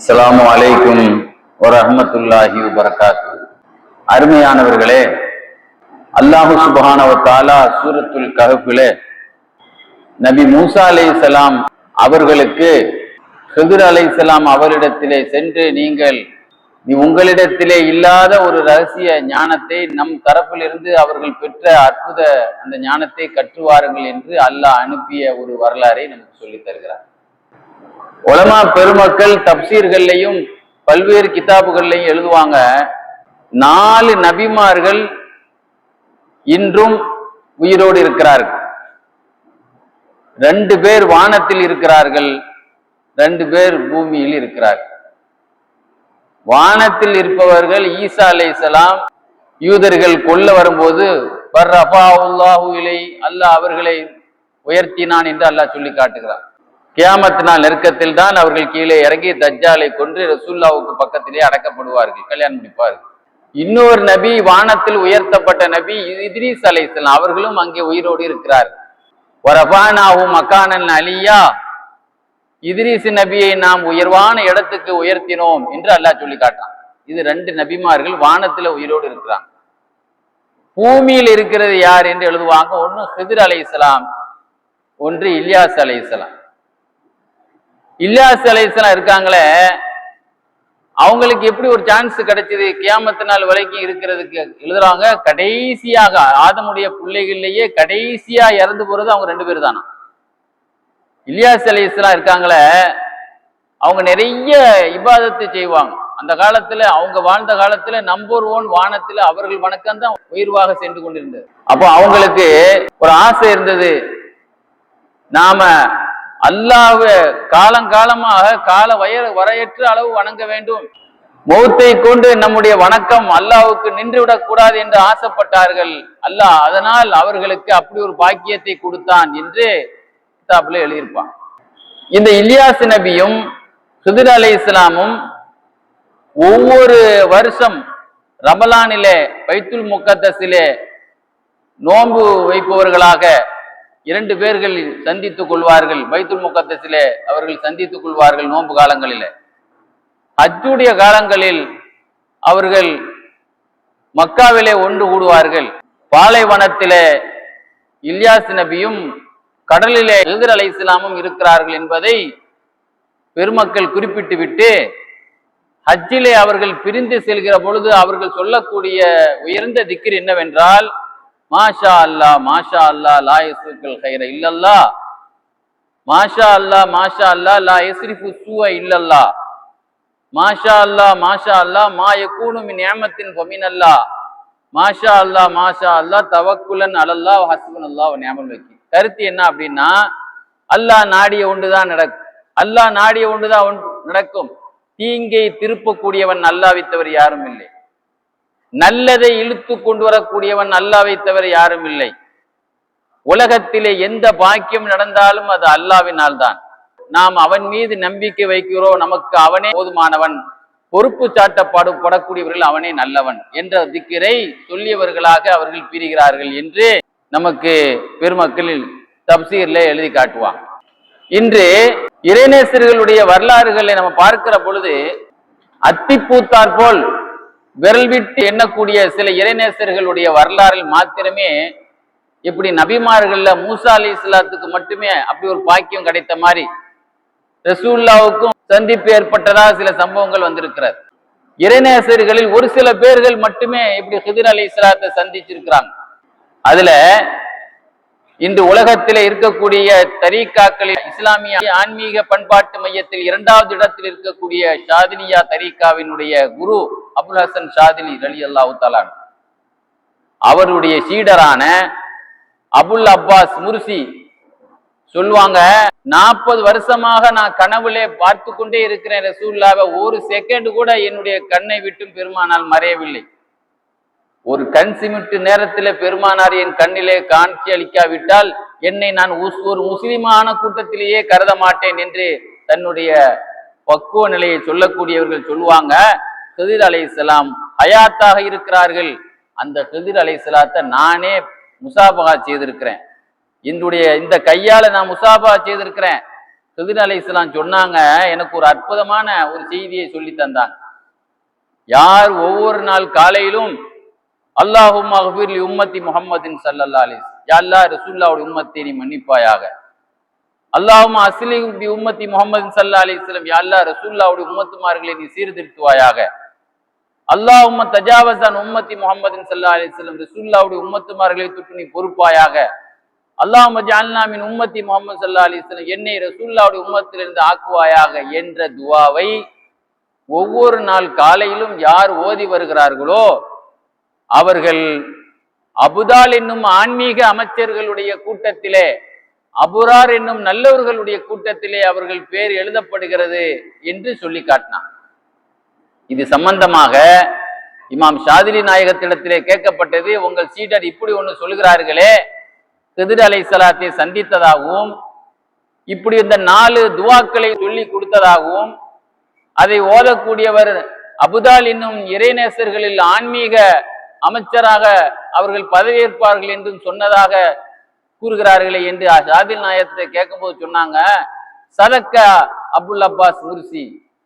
அஸ்ஸலாமு அலைக்கும் வரஹ்மத்துல்லாஹி வரகாத்து அருமையானவர்களே அல்லாஹு சுப்ஹானஹு சூரத்துல் கஹஃபிலே நபி மூசா அலைஹிஸ்ஸலாம் அவர்களுக்கு ஹிதுர் அலைஹிஸ்ஸலாம் அவரிடத்திலே சென்று நீங்கள் நீ உங்களிடத்திலே இல்லாத ஒரு ரகசிய ஞானத்தை நம் தரப்பிலிருந்து அவர்கள் பெற்ற அற்புத அந்த ஞானத்தை கற்றுவாருங்கள் என்று அல்லாஹ் அனுப்பிய ஒரு வரலாறை நமக்கு சொல்லித் தருகிறார். உலமா பெருமக்கள் தப்சீர்கள்லையும் பல்வேறு கிதாபுகள்லையும் எழுதுவாங்க. நாலு நபிமார்கள் இன்றும் உயிரோடு இருக்கிறார்கள். ரெண்டு பேர் வானத்தில் இருக்கிறார்கள் ரெண்டு பேர் பூமியில் இருக்கிறார்கள். வானத்தில் இருப்பவர்கள் ஈசா அலைஹிஸ்ஸலாம் யூதர்கள் கொல்ல வரும்போது பர் அல்லாஹு இலை அல்லாஹ் அவர்களை உயர்த்தினான் என்று அல்லாஹ் சொல்லி காட்டுகிறார் கியாமத் நாள் நெருக்கத்தில் தான் அவர்கள் கீழே இறங்கி தஜ்ஜாலை கொன்று ரசூல்லாவுக்கு பக்கத்திலே அடக்கப்படுவார்கள் கல்யாணம் முடிப்பார்கள். இன்னொரு நபி வானத்தில் உயர்த்தப்பட்ட நபி இத்ரீஸ் அலைசலாம் அவர்களும் அங்கே உயிரோடு இருக்கிறார் வரபானாவும் மக்கானன் அலியா இத்ரீஸ் நபியை நாம் உயர்வான இடத்துக்கு உயர்த்தினோம் என்று அல்லாஹ் சொல்லி காட்டான் இது ரெண்டு நபிமார்கள் வானத்துல உயிரோடு இருக்கிறாங்க. பூமியில் இருக்கிறது யார் என்று எழுதுவாங்க ஒன்று ஹிதிர் அலைஹிஸ்ஸலாம் ஒன்று இல்யாஸ் அலைஹிஸ்ஸலாம் இல்லியாஸ் அலைசலாம் இருக்காங்களே அவங்களுக்கு எப்படி ஒரு சான்ஸ் கிடைச்சது? கியாமத்து நாள் வரைக்கும் இருக்கிறதுக்கு எழுதுறாங்க கடைசியாக ஆதமுடைய பிள்ளைகள்லயே கடைசியா இறந்து போறது அவங்க ரெண்டு பேர் தானா? இலியாஸ் அலைசலாம் இருக்காங்களே அவங்க நிறைய இபாதத்தை செய்வாங்க. அந்த காலத்துல அவங்க வாழ்ந்த காலத்துல நம்பர் ஒன் வானத்துல அவர்கள் வணக்கம் தான் உயிர்வாக சென்று கொண்டிருந்தது. அப்போ அவங்களுக்கு ஒரு ஆசை இருந்தது. நாம அல்லாஹ காலங்காலமாக கால வய வரையற்ற அளவு வணங்க வேண்டும். மௌத்தை கொண்டு நம்முடைய வணக்கம் அல்லாஹுக்கு நின்றுவிடக் கூடாது என்று ஆசைப்பட்டார்கள். அல்லாஹ் அதனால் அவர்களுக்கு அப்படி ஒரு பாக்கியத்தை கொடுத்தான் என்று கிதாப்ல எழுதியிருப்பான். இந்த இலியாஸ் நபியும் சுதிர் அலை இஸ்லாமும் ஒவ்வொரு வருஷம் ரமலானிலே பைத்துல் முக்கத்தஸிலே நோன்பு வைப்பவர்களாக இரண்டு பேர்கள் சந்தித்துக் கொள்வார்கள். பைத்துல் முக்கத்தஸிலே அவர்கள் சந்தித்துக் கொள்வார்கள் நோன்பு காலங்களிலே. அச்சுடைய காலங்களில் அவர்கள் மக்காவிலே ஒன்று கூடுவார்கள். பாலைவனத்திலே இல்யாஸ் நபியும் கடலிலே எதிர் அலை இஸ்லாமும் இருக்கிறார்கள் என்பதை பெருமக்கள் குறிப்பிட்டு விட்டு ஹஜ்ஜிலே அவர்கள் பிரிந்து செல்கிற பொழுது அவர்கள் சொல்லக்கூடிய உயர்ந்த திக்கிர் என்னவென்றால் மாஷா அல்லா மாஷா அல்லா லா யஸ்ருக்கல் ஹைர இல்லல்லா மாஷா அல்லா மாஷா அல்லா லா யஸ்ரிஃபு சூவ இல்லல்லா மாஷா அல்லா மாஷா அல்லா மா யகூனு மின் நியமத்தின் ஃபமின் அல்லா மாஷா அல்லா மாஷா அல்லா தவக்குலன் அலல்லா ஹஸ்பன் அல்லா ஞாபகம் வைக்கி கருத்து என்ன அப்படின்னா அல்லாஹ் நாடிய ஒன்றுதான் நடக்கும். அல்லாஹ் நாடிய ஒன்றுதான் நடக்கும். தீங்கை திருப்பக்கூடியவன் அல்லாவித்தவர் யாரும் இல்லை. நல்லதை இழுத்து கொண்டு வரக்கூடியவன் அல்லாவை தவிர யாரும் இல்லை. உலகத்திலே எந்த பாக்கியம் நடந்தாலும் அது அல்லாவினால் தான் நாம் அவன் மீது நம்பிக்கை வைக்கிறோம் நமக்கு அவனே போதுமானவன். பொறுப்பு சாட்டப்பாடு படக்கூடியவர்கள் அவனே நல்லவன் என்ற திக்கிரை சொல்லியவர்களாக அவர்கள் பிரிகிறார்கள் என்று நமக்கு பெருமக்களில் தப்சீர்ல எழுதி காட்டுவான். இன்று இறைநேசர்களுடைய வரலாறுகளை நம்ம பார்க்கிற பொழுது அத்திப்பூத்தார் போல் விரல் விட்டு எண்ணக்கூடிய சில இறைநேசர்களுடைய வரலாறில் மாத்திரமே இப்படி நபிமார்கள்ல மூசா அலி இஸ்லாத்துக்கு மட்டுமே அப்படி ஒரு பாக்கியம் கிடைத்த மாதிரி ரசூல்லாவுக்கும் சந்திப்பு ஏற்பட்டதா சில சம்பவங்கள் வந்திருக்கிறது. இறைநேசர்களில் ஒரு சில பேர்கள் மட்டுமே இப்படி ஹிதிர் அலி இஸ்லாத்தை சந்திச்சிருக்கிறாங்க. அதுல இன்று உலகத்தில் இருக்கக்கூடிய தரீக்காக்களில் இஸ்லாமிய ஆன்மீக பண்பாட்டு மையத்தில் இரண்டாவது இடத்தில் இருக்கக்கூடிய ஷாதினியா தரீக்காவினுடைய குரு அபுல் ஹசன் ஷாதினி ரலி அல்லாஹு தலான் அவருடைய சீடரான அபுல் அப்பாஸ் முர்சி சொல்லுவாங்க நாற்பது வருஷமாக நான் கனவுலே பார்த்து கொண்டே இருக்கிறேன் ரசூல்லாவை ஒரு செகண்ட் கூட என்னுடைய கண்ணை விட்டும் பெருமானால் மறையவில்லை. ஒரு கண் சிமிட்டு நேரத்தில் பெருமானார் என் கண்ணிலே காண்சி அளிக்காவிட்டால் என்னை நான் உஸ்- ஒரு முஸ்லிமான கூட்டத்திலேயே கருத மாட்டேன் என்று தன்னுடைய பக்குவ நிலையை சொல்லக்கூடியவர்கள் சொல்லுவாங்க. ஹிதிர் அலைஹிஸ்ஸலாம் ஹயாத்தாக இருக்கிறார்கள். அந்த ஹிதிர் அலைசலாத்தை நானே முசாபகா செய்திருக்கிறேன். என்னுடைய இந்த கையால நான் முசாபா செய்திருக்கிறேன். ஹிதர் அலைசலாம் சொன்னாங்க எனக்கு ஒரு அற்புதமான ஒரு செய்தியை சொல்லி தந்தாங்க. யார் ஒவ்வொரு நாள் காலையிலும் அல்லாஹும் மகபீர் உம்மத்தி முகமதின் சல்லல்லா அலிஸ் யாழ்லா ரசூல்லாவுடைய உம்மத்தை நீ மன்னிப்பாயாக. அல்லாஹும் அஸ்லி பி உம்மத்தி முகமது சல்லா அலிஸ்லம் யாழ்லா ரசூல்லாவுடைய உம்மத்துமார்களை நீ சீர்திருத்துவாயாக. அல்லாஹும் தஜாவசான் உம்மத்தி முகமதின் சல்லா அலிஸ்லம் ரசூல்லாவுடைய உம்மத்துமார்களை தொட்டு நீ பொறுப்பாயாக. அல்லாஹும்ம ஜால்னாமின் உம்மத்தி முகமது சல்லா அலிஸ்லம் என்னை ரசூல்லாவுடைய உம்மத்திலிருந்து ஆக்குவாயாக என்ற துவாவை ஒவ்வொரு நாள் காலையிலும் யார் ஓதி வருகிறார்களோ அவர்கள் அபுதால் என்னும் ஆன்மீக அமைச்சர்களுடைய கூட்டத்திலே அபுரார் என்னும் நல்லவர்களுடைய கூட்டத்திலே அவர்கள் பேர் எழுதப்படுகிறது என்று சொல்லி காட்டினான். இது சம்பந்தமாக இமாம் ஷாதிலி நாயகத்திடத்திலே கேட்கப்பட்டது உங்கள் சீடர் இப்படி ஒன்று சொல்கிறார்களே கிதிர் அலை சலாத்தை சந்தித்ததாகவும் இப்படி இந்த நாலு துவாக்களை சொல்லி கொடுத்ததாகவும் அதை ஓதக்கூடியவர் அபுதால் என்னும் இறைநேசர்களில் ஆன்மீக அமைச்சராக அவர்கள் பதவியேற்பார்கள் என்றும் சொன்னதாக கூறுகிறார்களே என்று ஷாதில் நாயத்தை கேட்கும்போது சொன்னாங்க சதக்கா அப்துல் அப்பாஸ் முர்சி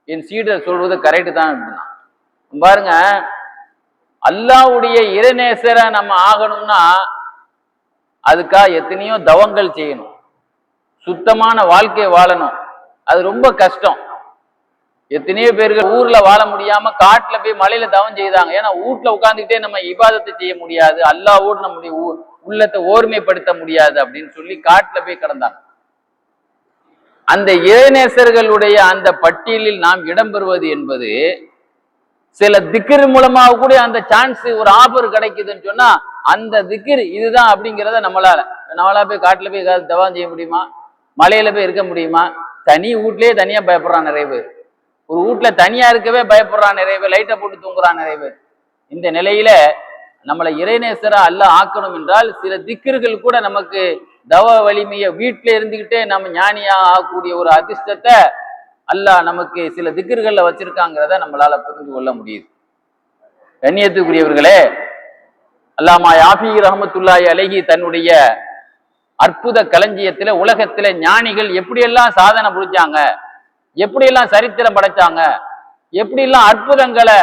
என் சீடர் சொல்வது கரெக்டு தான் அப்படின்னா பாருங்க அல்லாவுடைய இறைநேசரை நம்ம ஆகணும்னா அதுக்காக எத்தனையோ தவங்கள் செய்யணும். சுத்தமான வாழ்க்கையை வாழணும். அது ரொம்ப கஷ்டம். எத்தனையோ பேர்கள் ஊர்ல வாழ முடியாம காட்டுல போய் மலையில தவம் செய்தாங்க. ஏன்னா வீட்டுல உட்காந்துக்கிட்டே நம்ம இபாதத்தை செய்ய முடியாது. அல்லாவோடு நம்முடைய உள்ளத்தை ஓர்மைப்படுத்த முடியாது அப்படின்னு சொல்லி காட்டுல போய் கிடந்தாங்க. அந்த இறைநேசர்களுடைய அந்த பட்டியலில் நாம் இடம்பெறுவது என்பது சில திக்கிர் மூலமாக கூட அந்த சான்ஸ் ஒரு ஆஃபர் கிடைக்குதுன்னு சொன்னா அந்த திக்கிர் இதுதான் அப்படிங்கிறத நம்மளால நம்மளா போய் காட்டுல போய் ஏதாவது தவம் செய்ய முடியுமா? மலையில போய் இருக்க முடியுமா? தனி வீட்லயே தனியா பயப்படுறான் நிறைய பேர். ஒரு வீட்ல தனியா இருக்கவே பயப்படுறான் நிறைய பேர் லைட்டை போட்டு தூங்குறான் நிறைய பேர். இந்த நிலையில நம்மளை இறைநேசரா அல்ல ஆக்கணும் என்றால் சில திக்கர்கள் கூட நமக்கு தவ வலிமையை வீட்டில இருந்துகிட்டே நம்ம ஞானியா ஆகக்கூடிய ஒரு அதிர்ஷ்டத்தை அல்லாஹ் நமக்கு சில திக்கர்கள்ல வச்சிருக்காங்கிறத நம்மளால புரிந்து கொள்ள முடியுது. கண்ணியத்துக்குரியவர்களே அல்லாமா யாஃபி ரஹமத்துல்லாய் அழகி தன்னுடைய அற்புத களஞ்சியத்துல உலகத்துல ஞானிகள் எப்படியெல்லாம் சாதனை புரிஞ்சாங்க? எப்படியெல்லாம் சரித்திரம் படைச்சாங்க? எப்படியெல்லாம் அற்புதங்களை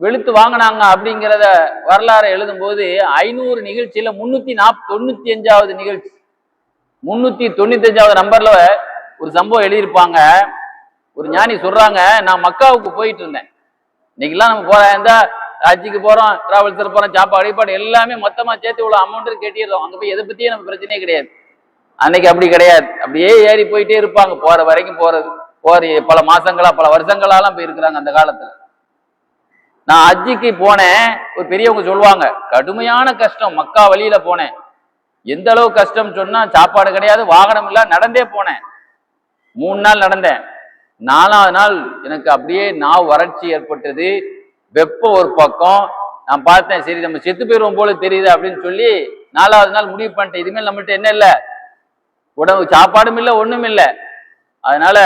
வெளுத்து வாங்கினாங்க அப்படிங்கிறத வரலாறு எழுதும்போது ஐநூறு நிகழ்ச்சியில முன்னூத்தி நாப் தொண்ணூத்தி அஞ்சாவது நிகழ்ச்சி. முன்னூத்தி தொண்ணூத்தி அஞ்சாவது நம்பர்ல ஒரு சம்பவம் எழுதியிருப்பாங்க. ஒரு ஞானி சொல்றாங்க நான் மக்காவுக்கு போயிட்டு இருந்தேன். இன்னைக்கெல்லாம் நம்ம போறோம் இருந்தா ராஜிக்கு போறோம் டிராவல்ஸ்ல போறோம் சாப்பாடு அடிப்பாடு எல்லாமே மொத்தமா சேர்த்து இவ்வளவு அமௌண்ட் கேட்டிடுறோம் அங்க போய் எதை பத்தியே நம்ம பிரச்சனையே கிடையாது. அன்னைக்கு அப்படி கிடையாது. அப்படியே ஏறி போயிட்டே இருப்பாங்க. போற வரைக்கும் போறது. போற பல மாசங்களா பல வருஷங்களாலாம் போயிருக்கிறாங்க அந்த காலத்துல. நான் அஜிக்கு போனேன். ஒரு பெரியவங்க சொல்லுவாங்க கடுமையான கஷ்டம். மக்கா வழியில போனேன். எந்த அளவு கஷ்டம் சொன்னா சாப்பாடு கிடையாது வாகனம் இல்ல நடந்தே போனேன். மூணு நாள் நடந்தேன். நாலாவது நாள் எனக்கு அப்படியே நான் வறட்சி ஏற்பட்டது. வெப்பம் ஒரு பக்கம். நான் பார்த்தேன் சரி நம்ம செத்து போயிடுவோம் போல தெரியுது அப்படின்னு சொல்லி நாலாவது நாள் முடிவு பண்ணிட்டேன். இதுமேல் நம்மள்ட்ட என்ன இல்லை? உடம்பு சாப்பாடும் இல்லை ஒன்றும் இல்லை. அதனால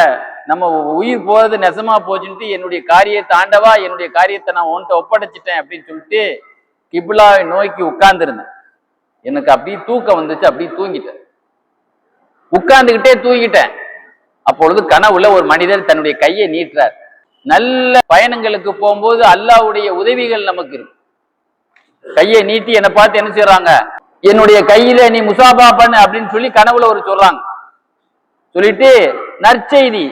நம்ம உயிர் போகிறது நெசமா போச்சுன்ட்டு என்னுடைய காரியத்தை ஆண்டவா என்னுடைய காரியத்தை நான் உன்கிட்ட ஒப்படைச்சிட்டேன் அப்படின்னு சொல்லிட்டு கிபிலாவை நோக்கி உட்கார்ந்துருந்தேன். எனக்கு அப்படியே தூக்கம் வந்துச்சு அப்படியே தூங்கிட்டேன். உட்கார்ந்துக்கிட்டே தூங்கிட்டேன். அப்பொழுது கனவுல ஒரு மனிதர் தன்னுடைய கையை நீட்டுறார். நல்ல பயணங்களுக்கு போகும்போது அல்லாஹ்வுடைய உதவிகள் நமக்கு இருக்கு. கையை நீட்டி என்னை பார்த்து என்ன செய்றாங்க? என்னுடைய கையில நீ முசாபா பண்ணு அப்படின்னு சொல்லி கனவுல ஒரு சொல்றாங்க. சொல்லிட்டு நற்செய்தி.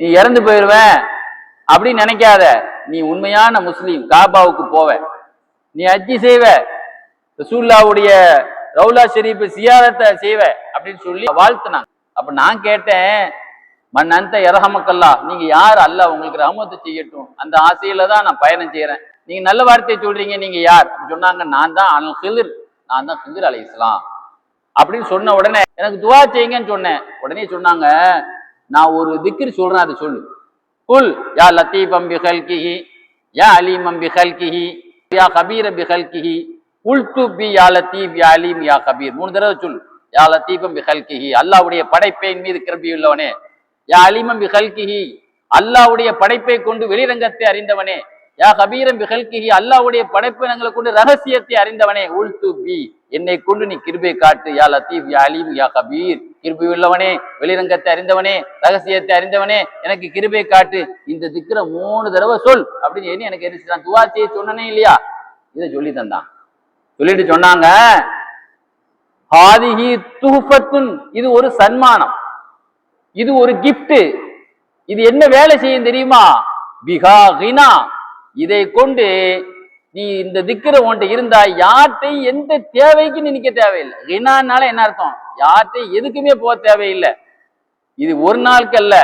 நீ இறந்து போயிருவேன். அப்படின்னு நினைக்காத. நீ உண்மையான முஸ்லீம் காபாவுக்கு போவ. நீ அஜி செய்வ. ரசூல்லாவுடைய ரவுலா ஷெரீப் சியாரத்தை செய்வ அப்படின்னு சொல்லி வாழ்த்துனாங்க. அப்ப நான் கேட்டேன் மண் அந்த இரஹமக்கல்லா நீங்க யார்? அல்ல உங்களுக்கு ரஹமத்து செய்யட்டும். அந்த ஆசையில தான் நான் பயணம் செய்யறேன் நீங்க நல்ல வார்த்தையை சொல்றீங்க நீங்க யார்? சொன்னாங்க நான் தான் அல் ஹிலிர் நான் தான் ஹிலிர் அலை இஸ்லாம் அப்படின்னு சொன்ன உடனே எனக்கு துவா செய்யுங்கன்னு சொன்னேன். உடனே சொன்னாங்க நான் ஒரு திக்கிரி சொல்றேன் அதை சொல்லு. குல் யா லத்தீஃபம் பிஹல்கிஹி யா அலீமம் பிஹல்கிஹி யா கபீர பிஹல்கிஹி உல் உல்து பி யா லத்தீப் யா அலீம் யா கபீர். மூணு தடவை சொல்லு. யா லத்தீஃபம் பிஹல்கிஹி அல்லாவுடைய படைப்பையின் மீது கிருபி உள்ளவனே. யா அலீமம் பிஹல்கிஹி அல்லாவுடைய படைப்பை கொண்டு வெளிரங்கத்தை அறிந்தவனே. யா கபீரம் பி அல்லாவுடைய அல்லாஹ்வுடைய படைப்பினங்களை கொண்டு ரகசியத்தை அறிந்தவனே உள்து பி என்னை கொண்டு நீ கிருபை காட்டு யா லத்தீப் யா அலீம் யா கபீர். கிருபை உள்ளவனே வெளிரங்கத்தை அறிந்தவனே ரகசியத்தை அறிந்தவனே எனக்கு கிருபை காட்டு. இந்த திக்கிற மூணு தடவை சொல் அப்படின்னு எனக்கு எரிச்சுதான் துவாச்சியை சொன்னனே இல்லையா? இதை சொல்லி தந்தான். சொல்லிட்டு சொன்னாங்க ஹாதிஹி துஹ்ஃபத்துன். இது ஒரு சன்மானம். இது ஒரு கிஃப்ட் இது என்ன வேலை செய்யும் தெரியுமா? பிகா ஹினா இதை கொண்டு நீ இந்த திக்கிற உன்கிட்ட இருந்தா யார்கிட்டையும் எந்த தேவைக்கு நீ தேவையில்லை. ரினானால என்ன அர்த்தம்? யார்கிட்டையும் எதுக்குமே போக தேவையில்லை. இது ஒரு நாளுக்கு அல்ல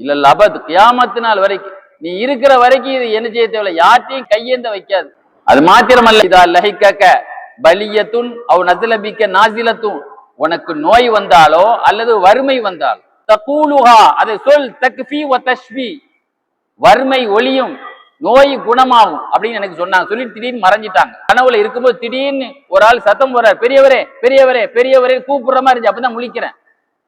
இல்ல லபத் கியாமத்து நாள் வரைக்கும். நீ இருக்கிற வரைக்கும் இது என்ன செய்ய தேவையில்லை. யார்கிட்டையும் கையேந்த வைக்காது. அது மாத்திரமல்ல இதா லஹிக்கக்க பலியத்துன் அவ் நசிலபிக்க நாசிலத்தும் உனக்கு நோய் வந்தாலோ அல்லது வறுமை வந்தாலோ தகூலுஹா அதை சொல் தக்ஃபி வ தஷ்வி வறுமை ஒளியும் நோய் குணமாகும் அப்படின்னு எனக்கு சொன்னாங்க. சொல்லி திடீர்னு மறைஞ்சிட்டாங்க. கனவுல இருக்கும்போது திடீர்னு ஒரு ஆள் சத்தம் போறார் பெரியவரே பெரியவரே பெரியவரே கூப்பிடுற மாதிரி இருந்துச்சு. அப்பதான் முழிக்கிறேன்.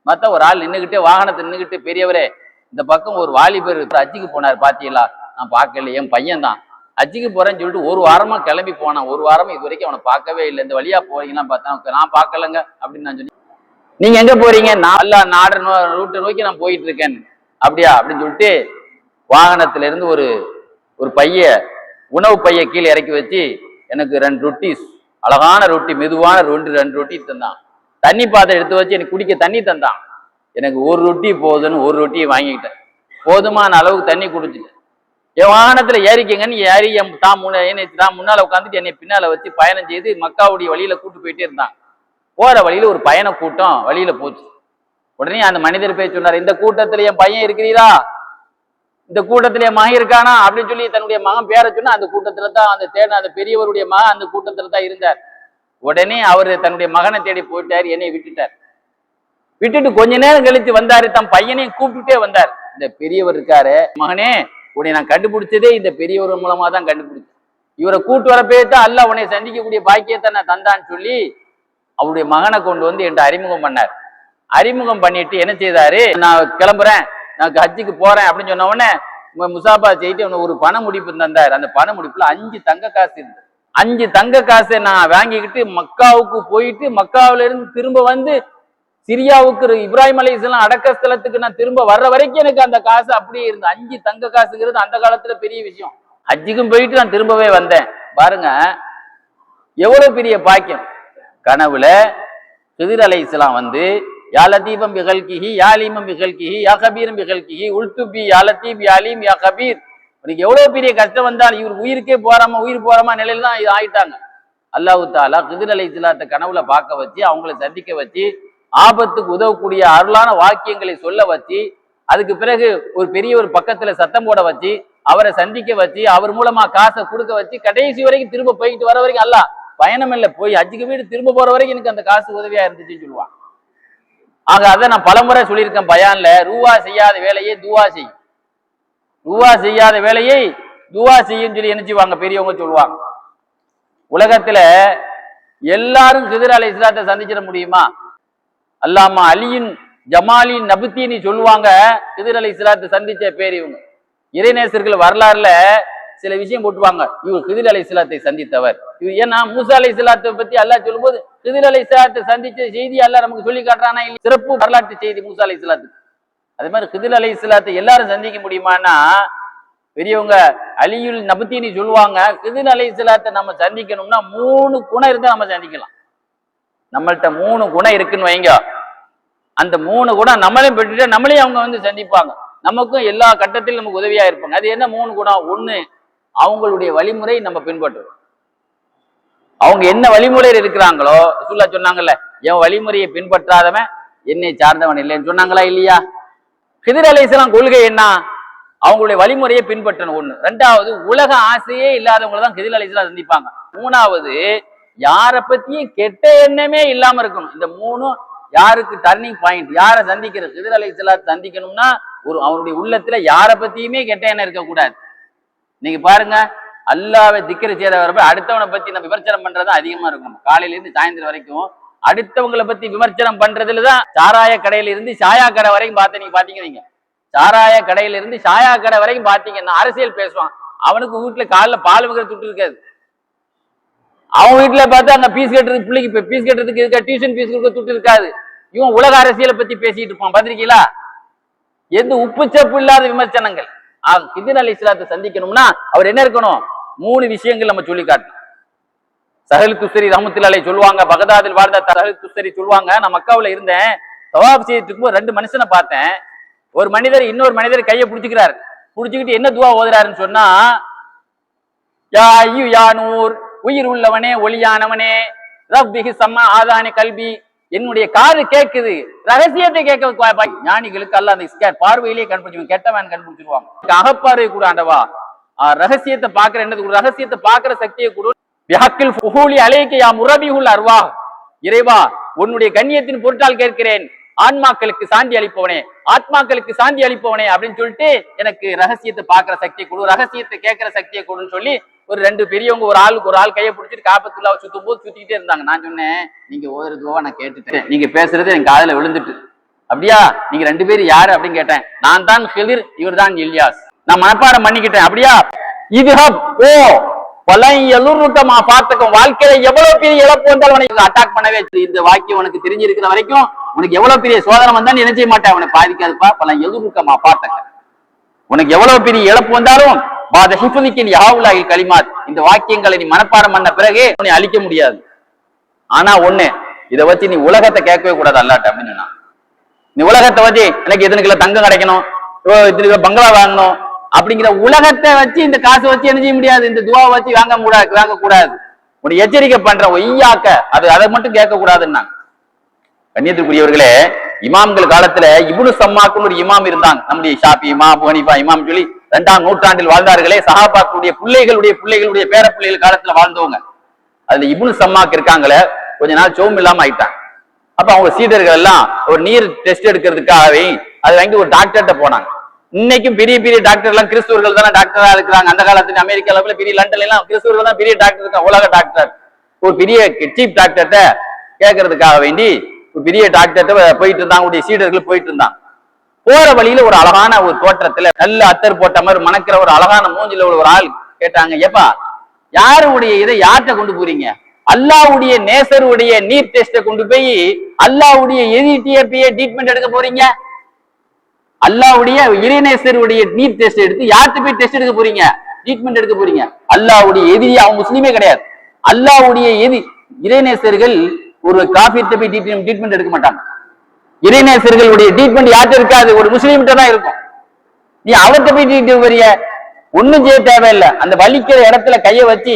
மத்த ஒரு ஆள் நின்னுகிட்டே வாகனத்தை நின்னுகிட்டு பெரியவரே இந்த பக்கம் ஒரு வாலிபர் அஜிக்கு போனார் பாத்தீங்களா? நான் பார்க்கல என் பையன் தான் அச்சுக்கு போறேன்னு சொல்லிட்டு ஒரு வாரமா கிளம்பி போனான். ஒரு வாரமா இது வரைக்கும் அவனை பார்க்கவே இல்லை. இந்த வழியா போறீங்கன்னா பார்த்தா நான் பார்க்கலங்க அப்படின்னு நான் சொல்லி நீங்க எங்க போறீங்க? நான் நாடு ரூட்டை நோக்கி நான் போயிட்டு இருக்கேன். அப்படியா? அப்படின்னு சொல்லிட்டு வாகனத்துல இருந்து ஒரு ஒரு பைய உணவு பைய கீழே இறக்கி வச்சு எனக்கு ரெண்டு ரொட்டி அழகான ரொட்டி மெதுவான ரெண்டு ரெண்டு ரொட்டி தந்தான். தண்ணி பாத்திரம் எடுத்து வச்சு எனக்கு குடிக்க தண்ணி தந்தான். எனக்கு ஒரு ரொட்டி போதுன்னு ஒரு ரொட்டியை வாங்கிக்கிட்டேன். போதுமான அளவுக்கு தண்ணி குடிச்சிட்டேன். என் வாகனத்துல ஏறிக்கங்கன்னு ஏறி என் தான் முன்ன என்னை தான் முன்னால உட்காந்துட்டு என்னை பின்னால வச்சு பயணம் செய்து மக்காவுடைய வழியில கூட்டு போயிட்டே இருந்தான். போற வழியில ஒரு பயண கூட்டம் வழியில போச்சு. உடனே அந்த மனிதர் பேச்சு சொன்னார் இந்த கூட்டத்துல என் பையன் இருக்கிறீரா? இந்த கூட்டத்திலே மகன் இருக்கானா அப்படின்னு சொல்லி தன்னுடைய மகன் பேரை சொன்னா அந்த கூட்டத்துல தான் அந்த தேட அந்த பெரியவருடைய மகன் அந்த கூட்டத்துல தான் இருந்தார். உடனே அவர் தன்னுடைய மகனை தேடி போயிட்டார் என்னை விட்டுட்டார். விட்டுட்டு கொஞ்ச நேரம் கழிச்சு வந்தாரு தன் பையனையும் கூப்பிட்டுட்டே வந்தார். இந்த பெரியவர் இருக்காரு மகனே உன்னை நான் கண்டுபிடிச்சதே இந்த பெரியவர் மூலமா தான் கண்டுபிடிச்சேன். இவரை கூட்டு வரப்பே தான் அல்ல உன்னை சந்திக்கக்கூடிய பாக்கியத்தை நான் தந்தான்னு சொல்லி அவருடைய மகனை கொண்டு வந்து என்கிட்ட அறிமுகம் பண்ணார். அறிமுகம் பண்ணிட்டு என்ன செய்தாரு? நான் கிளம்புறேன். நான் ஹஜ்ஜுக்கு போறேன் அப்படின்னு சொன்ன உடனே முசாபா செய்து அவனுக்கு ஒரு பண முடிப்பு தந்தார். அந்த பண முடிப்புல அஞ்சு தங்க காசு இருந்தது அஞ்சு தங்க காசை நான் வாங்கிக்கிட்டு மக்காவுக்கு போயிட்டு மக்காவில இருந்து திரும்ப வந்து சிரியாவுக்கு இப்ராஹிம் அலி இஸ்லாம் அடக்க ஸ்தலத்துக்கு நான் திரும்ப வர்ற வரைக்கும் எனக்கு அந்த காசு அப்படியே இருந்து. அஞ்சு தங்க காசுங்கிறது அந்த காலத்துல பெரிய விஷயம். ஹஜ்ஜுக்கும் போயிட்டு நான் திரும்பவே வந்தேன். பாருங்க எவ்வளவு பெரிய பாக்கியம். கனவுல சுதிர் அலை இஸ்லாம் வந்து யா லதீபம் பிகல்கிஹி யா லீமம் பிகல்கிஹி யா கபீரம் பிகல்கிஹி உல்துபி யா லத்தீப் யா லீம் யா கபீர். உனக்கு எவ்வளவு பெரிய கஷ்டம் வந்தாலும் இவர் உயிருக்கே போறாம உயிர் போறாம நிலையில தான் இது ஆயிட்டாங்க. அல்லாஹு தாலா கிதிர் அலை இஸ்லாத்தை கனவுல பார்க்க வச்சு அவங்கள சந்திக்க வச்சு ஆபத்துக்கு உதவக்கூடிய அருளான வாக்கியங்களை சொல்ல வச்சு அதுக்கு பிறகு ஒரு பெரிய ஒரு பக்கத்துல சத்தம் போட வச்சு அவரை சந்திக்க வச்சு அவர் மூலமா காசை கொடுக்க வச்சு கடைசி வரைக்கும் திரும்ப போயிட்டு வர வரைக்கும் அல்ல பயணம் இல்லை போய் அஜிக்கு வீடு திரும்ப போற வரைக்கும் எனக்கு அந்த காசு உதவியா இருந்துச்சுன்னு சொல்லுவான். ஆக அதை நான் பலமுறை சொல்லியிருக்கேன் பயான்ல. ரூவா செய்யாத வேலையை துவா செய். ரூவா செய்யாத வேலையை துவா செய்யும் சொல்லி நினைச்சுவாங்க பெரியவங்க சொல்லுவாங்க. உலகத்துல எல்லாரும் ஹிதர் அலை இஸ்லாத்தை சந்திச்சிட முடியுமா? அல்லாமா அலியின் ஜமாலின் நபுத்தின்னு சொல்லுவாங்க ஹிதர் அலை இஸ்லாத்தை சந்திச்ச பேர் இவங்க. இறைநேசர்கள் வரலாறுல சில விஷயம் போட்டுவாங்க இவர் ஹிதில் அலை இஸ்லாத்தை சந்தித்தவர். இவர் ஏன்னா மூசா அலை இஸ்லாத்தை பத்தி அல்லாஹ் சொல்லும்போது ஹிதில் அலை இஸ்லாத்தை சந்திச்ச செய்தி அல்லா நமக்கு சொல்லி காட்டுறானா இல்லை சிறப்பு வரலாற்று செய்தி மூசா அலை இஸ்லாத்துக்கு. அதே மாதிரி ஹிதில் அலை இஸ்லாத்தை எல்லாரும் சந்திக்க முடியுமான்னா பெரியவங்க அலியுல் நபத்தின்னு சொல்லுவாங்க ஹிதில் அலை இஸ்லாத்தை நம்ம சந்திக்கணும்னா மூணு குணம் இருந்தால் நம்ம சந்திக்கலாம். நம்மள்ட்ட மூணு குணம் இருக்குன்னு வைங்க. அந்த மூணு குணம் நம்மளையும் பெற்றுட்டு நம்மளையும் அவங்க வந்து சந்திப்பாங்க. நமக்கும் எல்லா கட்டத்திலும் நமக்கு உதவியா இருப்பாங்க. அது என்ன மூணு குணம்? ஒன்று அவங்களுடைய வழிமுறை நம்ம பின்பற்றுறோம். அவங்க என்ன வழிமுறையில் இருக்கிறாங்களோ சுல்லா சொன்னாங்கல்ல என் வழிமுறையை பின்பற்றாதவன் என்னை சார்ந்தவன் இல்லைன்னு சொன்னாங்களா இல்லையா? கிதிர் அலைசலாம் கொள்கை என்ன? அவங்களுடைய வழிமுறையை பின்பற்றணும் ஒண்ணு. ரெண்டாவது உலக ஆசையே இல்லாதவங்களை தான் கிதிர் அலைஹிஸ்ஸலாம் சந்திப்பாங்க. மூணாவது யாரை பத்தியும் கெட்ட எண்ணமே இல்லாம இருக்கணும். இந்த மூணும் யாருக்கு டர்னிங் பாயிண்ட் யாரை சந்திக்கிறது கிதிர் அலைசலா சந்திக்கணும்னா ஒரு அவருடைய உள்ளத்துல யாரை பத்தியுமே கெட்ட எண்ணம் இருக்கக்கூடாது. நீங்க பாருங்க அல்லாவை திக்கிற செய்தவரை அடுத்தவனை பத்தி நம்ம விமர்சனம் பண்றது அதிகமா இருக்கும். காலையில இருந்து சாயந்தரம் வரைக்கும் அடுத்தவங்களை பத்தி விமர்சனம் பண்றதுல தான் சாராய கடையில இருந்து சாயா கடை வரைக்கும் பார்த்து நீங்க பாத்தீங்க நீங்க சாராய கடையில இருந்து சாயா கடை வரைக்கும் பாத்தீங்கன்னா அரசியல் பேசுவான். அவனுக்கு வீட்டுல காலில் பால் வைக்கிற துட்டு இருக்காது. அவன் வீட்டுல பார்த்தா அந்த பீஸ் கட்டுறதுக்கு பிள்ளைக்கு பீஸ் கட்டுறதுக்கு இருக்கா டியூஷன் பீஸ் கொடுக்க துட்டு இருக்காது. இவன் உலக அரசியலை பத்தி பேசிட்டு இருப்பான். பாத்திருக்கீங்களா எந்த உப்பு சப்பு இல்லாத விமர்சனங்கள். ஆக ஹிதர் அலி இஸ்லாத்தை சந்திக்கணும்னா அவர் என்ன இருக்கணும்? மூணு விஷயங்கள் நம்ம சொல்லி காட்டணும் சஹல் துஸ்ரி ரஹமத்துல்லாலை சொல்லுவாங்க பகதாதில் வாழ்ந்த சஹல் துஸ்ரி சொல்லுவாங்க. நான் மக்காவுல இருந்தேன் தவாப் செய்யறதுக்கு இருக்கும்போது ரெண்டு மனுஷனை பார்த்தேன். ஒரு மனிதர் இன்னொரு மனிதர் கையை பிடிச்சிக்கிறார். பிடிச்சிக்கிட்டு என்ன துவா ஓதுறாருன்னு சொன்னா யா ஐயு யானூர் உயிர் உள்ளவனே ஒளியானவனே ரப்பிஹி சம்மா ஆதானி கல்வி என்னுடைய காது கேட்குது ரகசியத்தை கேட்க ஞானிகளுக்கு அல்ல அந்த பார்வையிலேயே கண்டுபிடிச்சு கெட்டவன் கண்டுபிடிச்சிருவாங்க அகப்பார்வை கூட ஆண்டவா. ரகசியத்தை பாக்குற என்னது ரகசியத்தை பாக்குற சக்தியை கூட. வியாக்கில் புகூலி அலைக்கு யா முரபிஹுல் அருவா. இறைவா உன்னுடைய கண்ணியத்தின் பொருட்டால் கேட்கிறேன். ஆன்மாக்களுக்கு சாந்தி அளிப்பவனே ஆத்மாக்களுக்கு சாந்தி அளிப்பவனே அப்படின்னு சொல்லிட்டு எனக்கு ரகசியத்தை பாக்குற சக்தியை கொடு. ரகசியத்தை கேட்கிற சக்தியை கொடுன்னு சொல்லி ஒரு ரெண்டு பெரியவங்க ஒரு ஆளுக்கு ஒரு ஆள் கையை பிடிச்சிட்டு காப்பத்துள்ள சுத்தும் போது சுத்திக்கிட்டே இருந்தாங்க. நான் சொன்னேன் நீங்க ஓதுறதுவா நான் கேட்டுட்டேன். நீங்க பேசுறது என் காதுல விழுந்துட்டு. அப்படியா? நீங்க ரெண்டு பேரும் யாரு? அப்படின்னு கேட்டேன். நான் தான் ஹிலிர் இவர் தான் இல்யாஸ். நான் மனப்பாடம் பண்ணிக்கிட்டேன். அப்படியா? இது ஓ! பலன் பார்த்துக்கும் வாழ்க்கையில எவ்வளவு பெரிய இழப்பு வந்தாலும் உனக்கு அட்டாக் பண்ணவே இந்த வாக்கியம் உனக்கு தெரிஞ்சிருக்கிற வரைக்கும் உனக்கு எவ்வளவு பெரிய சோதனை வந்தாலும் நினைச்சே மாட்டேன் அவனை பாதிக்காதுப்பா. பல எழுருக்கமா பார்த்துக்க உனக்கு எவ்வளவு பெரிய இழப்பு வந்தாலும் பாத ஹிஃபுதிக்கின் யாவுலாயில் களிமாத். இந்த வாக்கியங்களை நீ மனப்பாடம் பண்ண பிறகு உன்னை அழிக்க முடியாது. ஆனா ஒண்ணு இதை வச்சு நீ உலகத்தை கேட்கவே கூடாது அல்லாட்ட அப்படின்னு நீ உலகத்தை வச்சு எனக்கு எத்தனை கிலோ தங்கம் கிடைக்கணும் ஓ, இத்தனை கிலோ பங்களா வாங்கணும் அப்படிங்கிற உலகத்தை வச்சு இந்த காசு வச்சு என்ன செய்ய முடியாது இந்த துவாவை வச்சு வாங்க கூடாது வாங்க கூடாது. உன்னை எச்சரிக்கை பண்ற ஒய்யாக்க அது அதை மட்டும் கேட்க கூடாதுன்னா கண்ணியத்துக்குரியவர்களே இமாம்கள் காலத்துல இவ்வளவு சம்மாக்குன்னு ஒரு இமாம் இருந்தாங்க. நம்முடைய ஷாபி இமாம் அபு ஹனீஃபா இமாம் சொல்லி இரண்டாம் நூற்றாண்டில் வாழ்ந்தார்களே சஹாபாக்களுடைய பிள்ளைகளுடைய பிள்ளைகளுடைய பேர பிள்ளைகள் காலத்துல வாழ்ந்தவங்க. அதுல இப்னு சம்மாக்கு இருக்காங்களே கொஞ்ச நாள் சோம் இல்லாம ஆயிட்டாங்க. அப்ப அவங்க சீடர்கள் எல்லாம் ஒரு நீர் டெஸ்ட் எடுக்கிறதுக்காகவே அது வாங்கி ஒரு டாக்டர்கிட்ட போனாங்க. இன்னைக்கும் பெரிய பெரிய டாக்டர் எல்லாம் கிறிஸ்துவர்கள் தானே டாக்டரா இருக்கிறாங்க. அந்த காலத்துல அமெரிக்கா அளவுல பெரிய லண்டன்ல எல்லாம் கிறிஸ்துவர்கள் தான் பெரிய டாக்டர் இருக்காங்க உலக டாக்டர் ஒரு பெரிய சீப் டாக்டர்கிட்ட கேட்கறதுக்காக வேண்டி ஒரு பெரிய டாக்டர்கிட்ட போயிட்டு இருந்தாங்க உடைய சீடர்கள் போயிட்டு இருந்தாங்க. போற வழியில ஒரு அழகான ஒரு தோற்றத்துல நல்ல அத்தர் போட்ட மாதிரி மணக்கிற ஒரு அழகான மூஞ்சில உள்ள ஒரு ஆள் கேட்டாங்க ஏப்பா யாருடைய இதை யார்கிட்ட கொண்டு போறீங்க? அல்லாவுடைய நேசருடைய நீர் டெஸ்ட கொண்டு போய் அல்லாவுடைய எதிர்டிஎப்பிய ட்ரீட்மெண்ட் எடுக்க போறீங்க? அல்லாவுடைய இறைநேசருடைய நீட் டெஸ்ட் எடுத்து யார்கிட்ட போய் டெஸ்ட் எடுக்க போறீங்க? ட்ரீட்மெண்ட் எடுக்க போறீங்க. அல்லாவுடைய எதிரி அவன் முஸ்லீமே கிடையாது. அல்லாவுடைய எதி இறைநேசர்கள் ஒரு காஃபிட்ட போய் ட்ரீட்மெண்ட் எடுக்க மாட்டாங்க. இறைநேசர்களுடைய ட்ரீட்மெண்ட் யார்கிட்ட இருக்காது? ஒரு முஸ்லீம்கிட்ட தான் இருக்கும். நீ அவர்கிட்ட போய் ட்ரீட்மெண்ட் வரிய ஒண்ணும் செய்ய தேவையில்லை. அந்த வலிக்கிற இடத்துல கைய வச்சு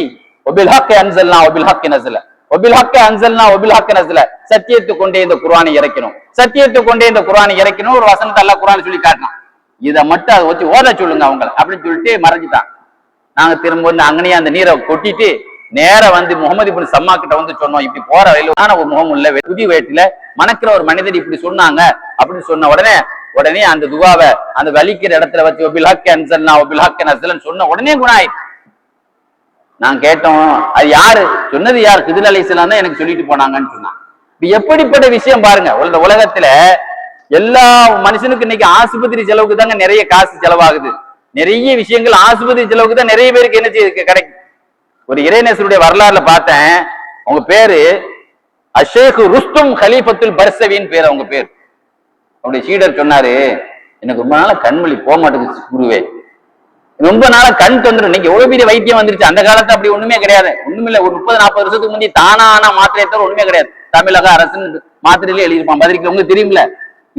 ஒபில் ஹக்க அன்சல்னா ஒபில் ஹாக்கி நசல ஒபில் ஹக்க அன்சல்னா ஒபில் ஹக்க நசல சத்தியத்தை கொண்டே இந்த குரானை இறக்கணும். சத்தியத்தை கொண்டே இந்த குரானை இறக்கணும் ஒரு வசனத்தை எல்லாம் குர்ஆன் சொல்லி காட்டினான். இதை மட்டும் அதை வச்சு ஓத சொல்லுங்க அவங்கள. அப்படின்னு சொல்லிட்டு மறைஞ்சிட்டான். நாங்க திரும்ப வந்து அங்கனையே அந்த நீரை கொட்டிட்டு நேர வந்து முகமது இப்படி சம்மா கிட்ட வந்து சொன்னோம் இப்படி போற வயலான ஒரு முகம் இல்ல புதி வயிற்றுல மணக்கிற ஒரு மனிதர் இப்படி சொன்னாங்க அப்படின்னு சொன்ன உடனே உடனே அந்த துவாவை அந்த வலிக்கிற இடத்துல வச்சு ஒபில் ஹக்க அன்சல்னா ஒபில் ஹக்க சொன்ன உடனே குணாய். நான் கேட்டோம் அது யாரு? சொன்னது யார்? சிதில் அலிஸ்லாம் தான் எனக்கு சொல்லிட்டு போனாங்கன்னு சொன்னான் இப்ப எப்படிப்பட்ட விஷயம் பாருங்க உலக உலகத்துல எல்லா மனுஷனுக்கு இன்னைக்கு ஆஸ்பத்திரி செலவுக்கு தாங்க நிறைய காசு செலவாகுது. நிறைய விஷயங்கள் ஆஸ்பத்திரி செலவுக்கு தான் நிறைய பேருக்கு என்ன செய்ய கிடைக்கும். ஒரு இறைநேசருடைய வரலாறுல பார்த்தேன். அவங்க பேரு அஷேக் ருஸ்தும் ஹலீஃபத்துல் பர்சவின்னு பேர் அவங்க பேர். அவருடைய சீடர் சொன்னாரு எனக்கு ரொம்ப நாளா கண்மொழி போக மாட்டேங்குது குருவே. ரொம்ப நாளா கண் தொந்தரவு. இன்னைக்கு எவ்வளவு பெரிய வைத்தியம் வந்துருச்சு. அந்த காலத்துல அப்படி ஒண்ணுமே கிடையாது. ஒண்ணுமில்ல ஒரு முப்பது நாற்பது வருஷத்துக்கு முந்தைய தானா ஆனா மாத்திரையை தவிர ஒண்ணுமே கிடையாது. தமிழக அரசு மாத்திரையில எழுதியிருப்பான். மதுரைக்கு உங்களுக்கு தெரியுமில்ல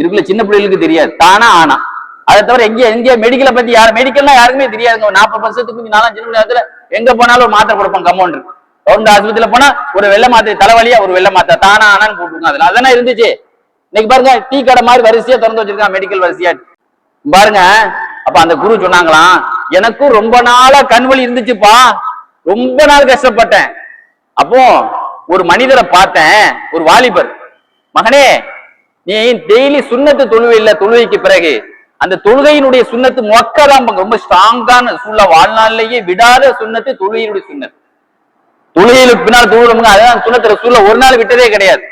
இருக்குல்ல சின்ன பிள்ளைகளுக்கு தெரியாது. தானா ஆனா. அதை தவிர எங்கேயா எங்க மெடிக்கலை பத்தி யார் மெடிக்கல்னா யாருக்குமே தெரியாதுங்க. ஒரு நாற்பது வருஷத்துக்கு முந்தைய நாலாம் சின்ன நேரத்துல எங்க போனாலும் ஒரு மாத்திரை கொடுப்பான் கம்பவுண்டர் கவர்மெண்ட் ஆஸ்பத்திரியில போனா ஒரு வெள்ளை மாத்திரை தலைவலியா ஒரு வெள்ளை மாத்திரை. தானா ஆனான்னு போட்டுருக்காங்க அதுல அதானே இருந்துச்சு. இன்னைக்கு பாருங்க டீ கடை மாதிரி வரிசையா திறந்து வச்சிருக்கான் மெடிக்கல் வரிசையா. பாருங்க அப்ப அந்த குரு சொன்னாங்களாம் எனக்கும் ரொம்ப நாளா கண்வழி இருந்துச்சுப்பா. ரொம்ப நாள் கஷ்டப்பட்டேன். அப்போ ஒரு மனிதரை பார்த்தேன் ஒரு வாலிபர். மகனே நீ டெய்லி சுண்ணத்து தொழுவை இல்ல தொழுகைக்கு பிறகு அந்த தொழுகையினுடைய சுண்ணத்து மொக்கதான் ரொம்ப ஸ்ட்ராங்கான சூழ்ல வாழ்நாளிலேயே விடாத சுண்ணத்து தொழுகையினுடைய சுண்ணத்து. தொழுகையிலுக்கு பின்னால் தொழுகிறவங்க அதான் சுண்ணத்துல சூழல ஒரு நாள் விட்டதே கிடையாது.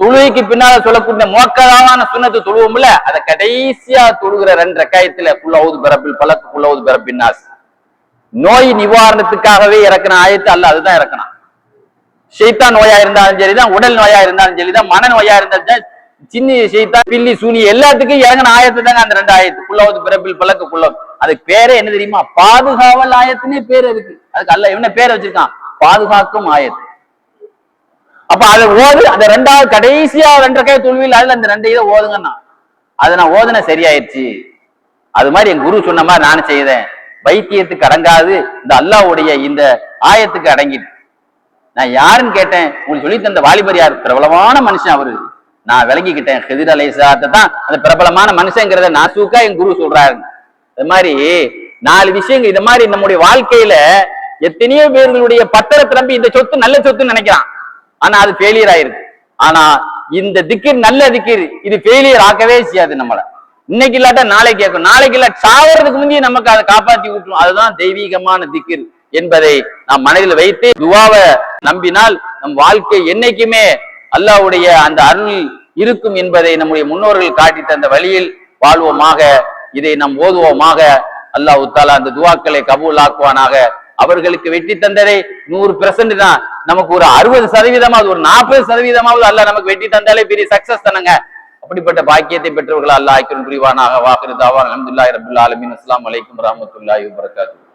தொழுகைக்கு பின்னால சொல்லக்கூடிய மோக்கதான சுண்ணத்து தொழுவோம்ல அதை கடைசியா தொழுகிற ரெண்டு ரக்காயத்துல புல்லாவது பிறப்பில் பலத்து புல்லாவது பிறப்பின் நாஸ். நோய் நிவாரணத்துக்காகவே இறக்கின ஆயத்து அல்ல அதுதான் இறக்கணும் ஷைத்தான் நோயா இருந்தாலும் சரிதான் உடல் நோயா இருந்தாலும் சரிதான் மன நோயா இருந்தாலும் சின்ன செய்தா பில்லி சூனி எல்லாத்துக்கும் இறங்கின ஆயத்து தாங்க அந்த ரெண்டு ஆயத்து. குள்ளவது பிறப்பில் பழக்க குள்ளம் அதுக்கு பேரே என்ன தெரியுமா? பாதுகாவல் ஆயத்துன்னே பேர் இருக்கு அதுக்கு அல்ல என்ன பேர் வச்சிருக்கான். பாதுகாக்கும் ஆயத்து. அப்ப அதை ஓது அந்த ரெண்டாவது கடைசியா ரெண்டரை கை துள்வியில் அதுல அந்த ரெண்டு இதை ஓதுங்கண்ணா அதை நான் ஓதுன சரியாயிருச்சு அது மாதிரி என் குரு சொன்ன மாதிரி நானும் செய்தேன். வைத்தியத்துக்கு அடங்காது. இந்த அல்லாவுடைய இந்த ஆயத்துக்கு அடங்கிட்டு நான் யாருன்னு கேட்டேன். உங்களுக்கு சொல்லி தந்த வாலிபர் யார்? பிரபலமான மனுஷன் அவரு. நான் விளங்கிக்கிட்டேன். ஹெதிர் அலைசாத்தை தான் அந்த பிரபலமான மனுஷங்கிறத நாசூக்கா என் குரு சொல்றாரு அது மாதிரி நாலு விஷயங்கள் இது மாதிரி நம்முடைய வாழ்க்கையில எத்தனையோ பேர்களுடைய பத்திரத்தை நம்பி இந்த சொத்து நல்ல சொத்துன்னு நினைக்கிறான். ஆனா அது ஃபெயிலியர் ஆயிருக்கு. ஆனா இந்த திக்கிர் நல்ல திக்கிர் இது ஃபெயிலியர் ஆக்கவே செய்யாது நம்மள. இன்னைக்கு இல்லாட்டா நாளைக்கு கேட்கும் நாளைக்கு இல்ல சாவறதுக்கு முந்தைய நமக்கு அதை காப்பாற்றி விட்டுரும் அதுதான் தெய்வீகமான திக்கிர் என்பதை நாம் மனதில் வைத்து துவாவை நம்பினால் நம் வாழ்க்கை என்னைக்குமே அல்லாவுடைய அந்த அருள் இருக்கும் என்பதை நம்முடைய முன்னோர்கள் காட்டி தந்த வழியில் வாழ்வோமாக இதை நாம் ஓதுவோமாக. அல்லாஹ் உத்தாலா அந்த துவாக்களை கபூல் ஆக்குவானாக அவர்களுக்கு வெற்றி தந்ததை நூறு பெர்சன்ட் தான். நமக்கு ஒரு அறுபது சதவீதமாவது ஒரு நாற்பது சதவீதமாவது அல்லாஹ் நமக்கு வெற்றி தந்தாலே பெரிய சக்சஸ் தானங்க. அப்படிப்பட்ட பாக்கியத்தை பெற்றவர்கள் அல்லாஹ் ஆக்கிரும் புரிவானாக. வாக்குறுதாவா அலமதுல்லாஹி ரபுல்லா அலமின் அஸ்லாம் வலைக்கம் வரமத்துல்லாஹி வரகாத்து